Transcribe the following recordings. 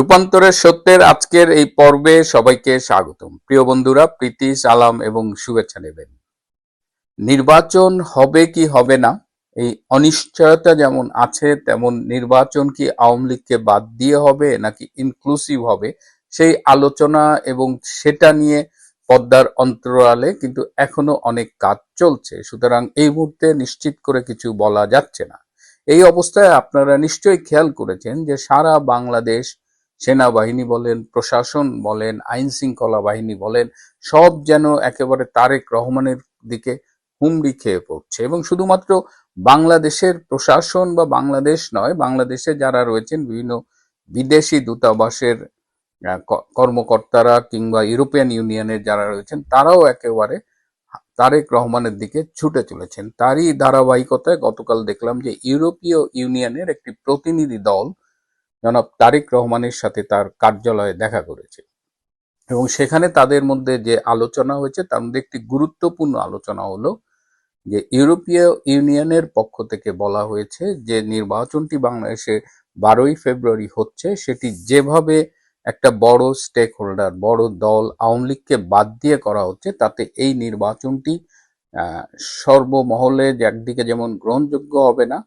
রূপান্তরের সত্যের আজকের এই পর্বে সবাইকে স্বাগতম। প্রিয় বন্ধুরা, প্রীতি, সালাম এবং শুভেচ্ছা নেবেন। নির্বাচন হবে কি হবে না, এই অনিশ্চয়তা যেমন আছে, তেমন নির্বাচন কি আওয়ামী লীগকে বাদ দিয়ে হবে নাকি ইনক্লুসিভ হবে, সেই আলোচনা এবং সেটা নিয়ে পদ্মার অন্তরালে কিন্তু এখনও অনেক কাজ চলছে। সুতরাং এই মুহূর্তে নিশ্চিত করে কিছু বলা যাচ্ছে না। এই অবস্থায় আপনারা নিশ্চয়ই খেয়াল করেছেন যে সারা বাংলাদেশ সেনাবাহিনী বলেন, প্রশাসন বলেন আইন শৃঙ্খলা বাহিনী বলেন, সব যেন একেবারে তারেক রহমানের দিকে হুমড়ি খেয়ে পড়ছে। এবং শুধুমাত্র বাংলাদেশের প্রশাসন বা বাংলাদেশ নয়, বাংলাদেশে যারা রয়েছেন, বিভিন্ন বিদেশি দূতাবাসের কর্মকর্তারা কিংবা ইউরোপিয়ান ইউনিয়নের যারা রয়েছেন, তারাও একেবারে তারেক রহমানের দিকে ছুটে চলেছেন। তারই ধারাবাহিকতায় গতকাল দেখলাম যে ইউরোপীয় ইউনিয়নের একটি প্রতিনিধি দল জনাব তারেক রহমানের সাথে তার কার্যালয়ে দেখা করেছে। এবং সেখানে তাদের মধ্যে যে আলোচনা হয়েছে, তার মধ্যে একটি গুরুত্বপূর্ণ আলোচনা হলো যে ইউরোপীয় ইউনিয়নের পক্ষ থেকে বলা হয়েছে যে নির্বাচনটি বাংলাদেশে বারোই ফেব্রুয়ারি হচ্ছে, সেটি যেভাবে একটা বড় স্টেক হোল্ডার বড় দল, আওয়ামী লীগকে বাদ দিয়ে করা হচ্ছে, তাতে এই নির্বাচনটি সর্বমহলে একদিকে যেমন গ্রহণযোগ্য হবে না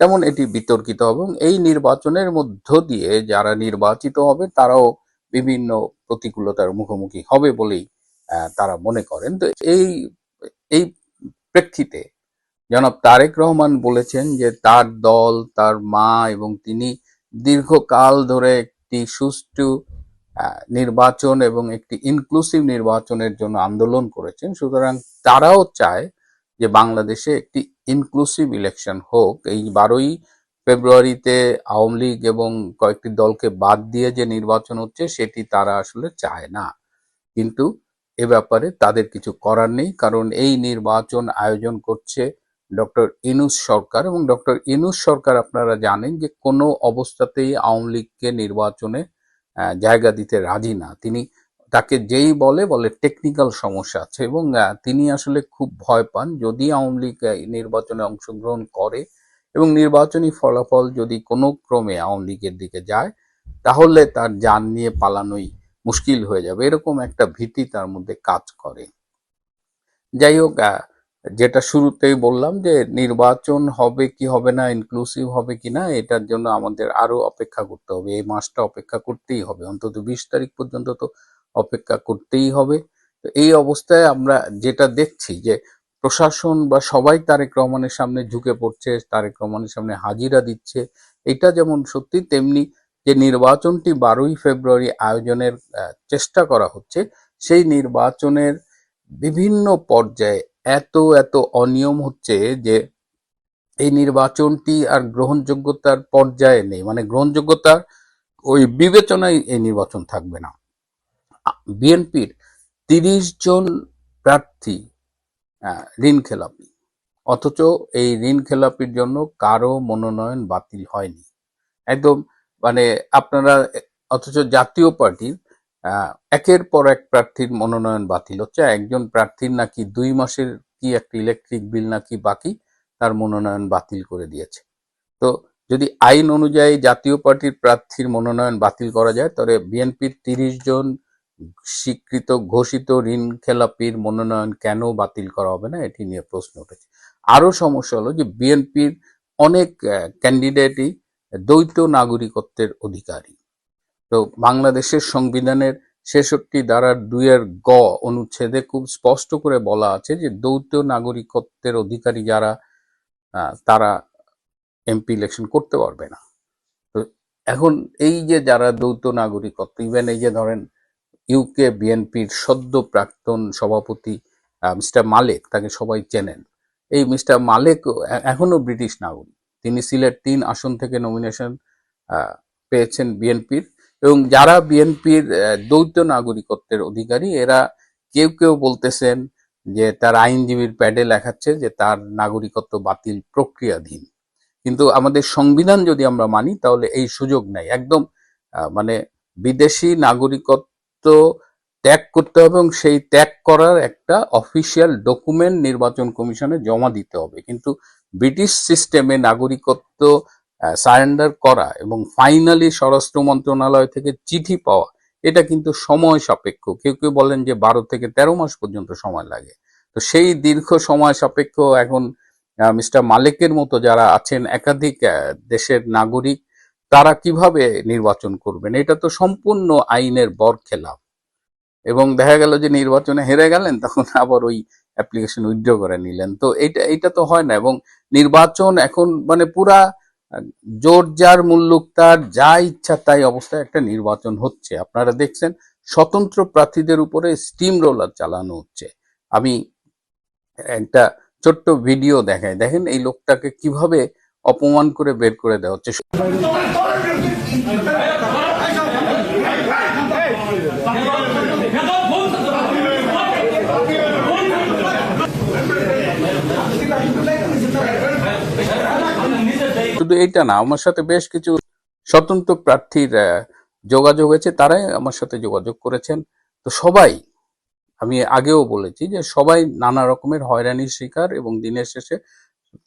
তেমন এটি বিতর্কিত হবে এবং এই নির্বাচনের মধ্য দিয়ে যারা নির্বাচিত হবে, তারাও বিভিন্ন প্রতিকূলতার মুখোমুখি হবে বলেই তারা মনে করেন। তো এই এই প্রেক্ষিতে জনাব তারেক রহমান বলেছেন যে তার দল, তার মা এবং তিনি দীর্ঘকাল ধরে একটি সুষ্ঠু নির্বাচন এবং একটি ইনক্লুসিভ নির্বাচনের জন্য আন্দোলন করেছেন। সুতরাং তারাও চায় যে বাংলাদেশে একটি ইনক্লুসিভ ইলেকশন হোক, এই বারোই ফেব্রুয়ারিতে আওয়ামী লীগ এবং কয়েকটি দলকে বাদ দিয়ে যে নির্বাচন হচ্ছে, সেটি তারা আসলে চায় না। কিন্তু এ ব্যাপারে তাদের কিছু করার নেই, কারণ এই নির্বাচন আয়োজন করছে ডক্টর ইনুস সরকার। এবং ডক্টর ইনুস সরকার আপনারা জানেন যে কোনো অবস্থাতেই আওয়ামী লীগকে নির্বাচনে জায়গা দিতে রাজি না। তিনি তাকে যেই বলে বলে টেকনিক্যাল সমস্যা আছে এবং তিনি আসলে খুব ভয় পান। যদি আওয়ামী লীগ নির্বাচনে অংশগ্রহণ করে এবং নির্বাচনী ফলাফল যদি কোনো ক্রমে আওয়ামী লীগের দিকে যায়, তাহলে তার যান নিয়ে পালানোই মুশকিল হয়ে যাবে। এরকম একটা ভীতি তার মধ্যে কাজ করে। যাই হোক যেটা শুরুতেই বললাম যে নির্বাচন হবে কি হবে না ইনক্লুসিভ হবে কি না, এটার জন্য আমাদের আরও অপেক্ষা করতে হবে। এই মাসটা অপেক্ষা করতেই হবে। অন্তত বিশ তারিখ পর্যন্ত তো অপেক্ষা করতেই হবে। তো এই অবস্থায় আমরা যেটা দেখছি যে, প্রশাসন বা সবাই তারেক রহমানের সামনে ঝুঁকে পড়ছে, তারেক রহমানের সামনে হাজিরা দিচ্ছে। এটা যেমন সত্যি, তেমনি যে নির্বাচনটি বারোই ফেব্রুয়ারি আয়োজনের চেষ্টা করা হচ্ছে, সেই নির্বাচনের বিভিন্ন পর্যায়ে এত এত অনিয়ম হচ্ছে যে, এই নির্বাচনটি আর গ্রহণযোগ্যতার পর্যায়ে নেই। মানে গ্রহণযোগ্যতার ওই বিবেচনায় এই নির্বাচন থাকবে না। বিএনপির তিরিশ জন প্রার্থী ঋণ খেলাপি। অথচ এই ঋণ খেলাপির জন্য কারও মনোনয়ন বাতিল হয়নি। একদম মানে আপনারা, অথচ জাতীয় পার্টির একের পর এক প্রার্থীর মনোনয়ন বাতিল হচ্ছে। একজন প্রার্থীর নাকি দুই মাসের কি একটা ইলেকট্রিক বিল নাকি বাকি, তার মনোনয়ন বাতিল করে দিয়েছে। তো যদি আইন অনুযায়ী জাতীয় পার্টির প্রার্থীর মনোনয়ন বাতিল করা যায়, তাহলে বিএনপির তিরিশ জন স্বীকৃত ঘোষিত ঋণ খেলাপির মনোনয়ন কেন বাতিল করা হবে না? এটি নিয়ে প্রশ্ন উঠেছে। আরও সমস্যা হলো যে বিএনপির অনেক ক্যান্ডিডেটই দ্বৈত নাগরিকত্বের অধিকারী। তো বাংলাদেশের সংবিধানের ছেষট্টি ধারার দুইয়ের গ অনুচ্ছেদে খুব স্পষ্ট করে বলা আছে যে দ্বৈত নাগরিকত্বের অধিকারী যারা তারা এমপি ইলেকশন করতে পারবে না। তো এখন এই যে যারা দ্বৈত নাগরিকত্ব ইভেন এই যে ধরেন ইউকে বিএনপির সদ্য প্রাক্তন সভাপতি মিস্টার মালেক তাকে সবাই চেনেন। এই মিস্টার মালেক এ- এখনও ব্রিটিশ নাগরিক। তিনি সিলেট তিন আসন থেকে নমিনেশন পেয়েছেন বিএনপির এবং যারা বিএনপির দ্বৈত নাগরিকত্বের অধিকারী, এরা কেউ কেউ বলতেছেন যে তার আইনজীবীর প্যাডে লেখাচ্ছে যে তার নাগরিকত্ব বাতিল প্রক্রিয়াধীন। কিন্তু আমাদের সংবিধান যদি আমরা মানি, তাহলে এই সুযোগ নাই। একদম মানে বিদেশি নাগরিকত্ব ত্যাগ করতে হবে এবং সেই ত্যাগ করার একটা অফিসিয়াল ডকুমেন্ট নির্বাচন কমিশনে জমা দিতে হবে। কিন্তু ব্রিটিশ সিস্টেমে নাগরিকত্ব সারেন্ডার করা এবং ফাইনালি স্বরাষ্ট্র মন্ত্রণালয় থেকে চিঠি পাওয়া, এটা কিন্তু সময় সাপেক্ষ। কেউ কেউ বলেন যে বারো থেকে তেরো মাস পর্যন্ত সময় লাগে। তো সেই দীর্ঘ সময় সাপেক্ষ এখন মিস্টার মালিকের মতো যারা আছেন, একাধিক দেশের নাগরিক তারা কীভাবে নির্বাচন করবেন? এটা তো সম্পূর্ণ আইনের বর খেলাপ এবং দেখা গেল যে নির্বাচনে হেরে গেলেন, তখন আবার ওই অ্যাপ্লিকেশন উইথড্র করে নিলেন। তো এটা এটা তো হয় না এবং নির্বাচন এখন মানে পুরা, জোর যার তার, যা ইচ্ছা তাই অবস্থায় একটা নির্বাচন হচ্ছে। আপনারা দেখছেন, স্বতন্ত্র প্রার্থীদের উপরে স্টিম রোলার চালানো হচ্ছে। আমি একটা ছোট্ট ভিডিও দেখাই। দেখেন এই লোকটাকে কীভাবে অপমান করে বের করে দেওয়া হচ্ছে শুধু এইটা না, আমার সাথে বেশ কিছু স্বতন্ত্র প্রার্থীর যোগাযোগ হয়েছে, তারাই আমার সাথে যোগাযোগ করেছেন। তো সবাই, আমি আগেও বলেছি যে সবাই নানা রকমের হয়রানির শিকার এবং দিনের শেষে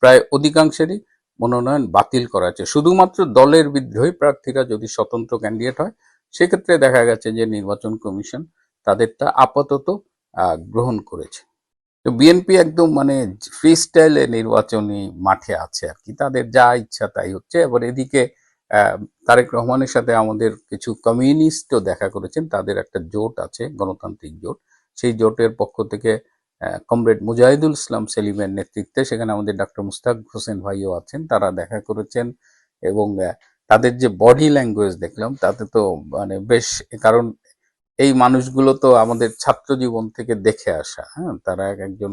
প্রায় অধিকাংশেরই মনোনয়ন বাতিল করা হয়েছে। শুধুমাত্র দলের বিদ্রোহী প্রার্থীরা যদি স্বতন্ত্র ক্যান্ডিডেট হয়, সেক্ষেত্রে দেখা গেছে যে নির্বাচন কমিশন তাদেরটা আপাতত গ্রহণ করেছে। তো বিএনপি একদম মানে ফ্রি স্টাইলে নির্বাচনী মাঠে আছে আর কি। তাদের যা ইচ্ছা তাই হচ্ছে। এবার এদিকে তারেক রহমানের সাথে আমাদের কিছু কমিউনিস্টও দেখা করেছেন। তাদের একটা জোট আছে, গণতান্ত্রিক জোট। সেই জোটের পক্ষ থেকে কমরেড মুজাহিদুল ইসলাম সেলিমের নেতৃত্বে সেখানে আমাদের ডক্টর মুস্তাক হোসেন ভাইও আছেন, তারা দেখা করেছেন এবং তাদের যে বডি ল্যাঙ্গুয়েজ দেখলাম, তাতে তো মানে বেশ, কারণ এই মানুষগুলো তো আমাদের ছাত্র জীবন থেকে দেখে আসা হ্যাঁ তারা এক একজন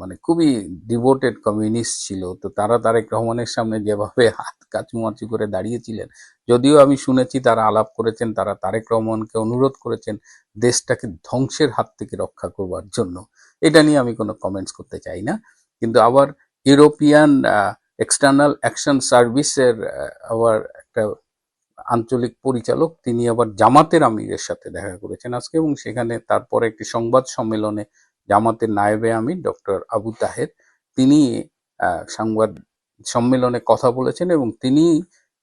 মানে খুবই ডিভোটেড কমিউনিস্ট ছিল। তো তারা তারেক রহমানের সামনে যেভাবে হাত কাচুমাচু করে দাঁড়িয়েছিলেন, যদিও আমি শুনেছি তারা আলাপ করেছেন, তারা তারেক রহমানকে অনুরোধ করেছেন দেশটাকে ধ্বংসের হাত থেকে রক্ষা করবার জন্য। এটা নিয়ে আমি কোনো কমেন্টস করতে চাই না। কিন্তু আবার ইউরোপিয়ান এক্সটার্নাল অ্যাকশন সার্ভিসের আবার একটা আঞ্চলিক পরিচালক, তিনি আবার জামাতের আমিরের সাথে দেখা করেছেন আজকে এবং সেখানে তারপরে একটি সংবাদ সম্মেলনে জামাতের নায়েবে আমির ডক্টর আবু তাহের। তিনি সংবাদ সম্মেলনে কথা বলেছেন এবং তিনি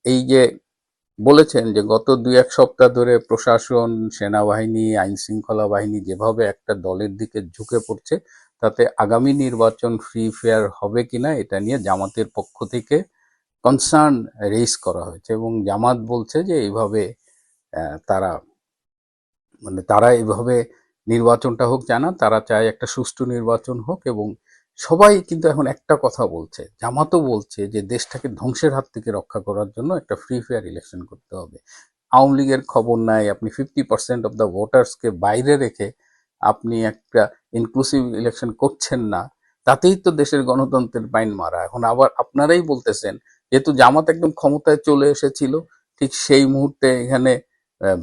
এই যে বলেছেন যে গত দুই এক সপ্তাহ ধরে প্রশাসন, সেনাবাহিনী আইন শৃঙ্খলা বাহিনী যেভাবে একটা দলের দিকে ঝুঁকে পড়ছে, তাতে আগামী নির্বাচন ফ্রি ফেয়ার হবে কিনা এটা নিয়ে জামাতের পক্ষ থেকে কনসার্ন রেইজ করা হয়েছে এবং জামাত বলছে যে এইভাবে তারা মানে তারা এইভাবে নির্বাচনটা হোক জানা তারা চায় একটা সুষ্ঠু নির্বাচন হোক এবং সবাই কিন্তু এখন একটা কথা বলছে। জামাতও বলছে যে দেশটাকে ধ্বংসের হাত থেকে রক্ষা করার জন্য একটা ফ্রি ফেয়ার ইলেকশন করতে হবে। আওয়ামী লীগের খবর নাই, আপনি ফিফটি পার্সেন্ট অফ দ্য ভোটার্সকে বাইরে রেখে আপনি একটা ইনক্লুসিভ ইলেকশন করছেন না, তাতেই তো দেশের গণতন্ত্রের বাইন মারা। এখন আবার আপনারাই বলতেছেন, যেহেতু জামাত একদম ক্ষমতায় চলে এসেছিল, ঠিক সেই মুহূর্তে এখানে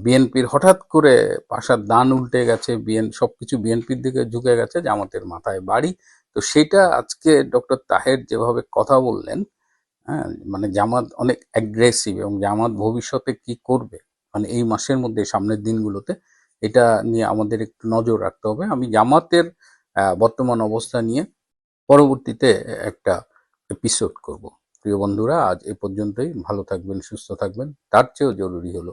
বিএনপির হঠাৎ করে পাশার দান উল্টে গেছে, বিএন, সবকিছু বিএনপির দিকে ঝুঁকে গেছে, জামাতের মাথায় বাড়ি। তো সেটা আজকে ডক্টর তাহের যেভাবে কথা বললেন হ্যাঁ মানে জামাত অনেক অ্যাগ্রেসিভ এবং জামাত ভবিষ্যতে কি করবে মানে এই মাসের মধ্যে, সামনের দিনগুলোতে, এটা নিয়ে আমাদের একটু নজর রাখতে হবে। আমি জামাতের বর্তমান অবস্থা নিয়ে পরবর্তীতে একটা এপিসোড করব। প্রিয় বন্ধুরা, আজ এ পর্যন্তই। ভালো থাকবেন, সুস্থ থাকবেন। তার চেয়েও জরুরি হলো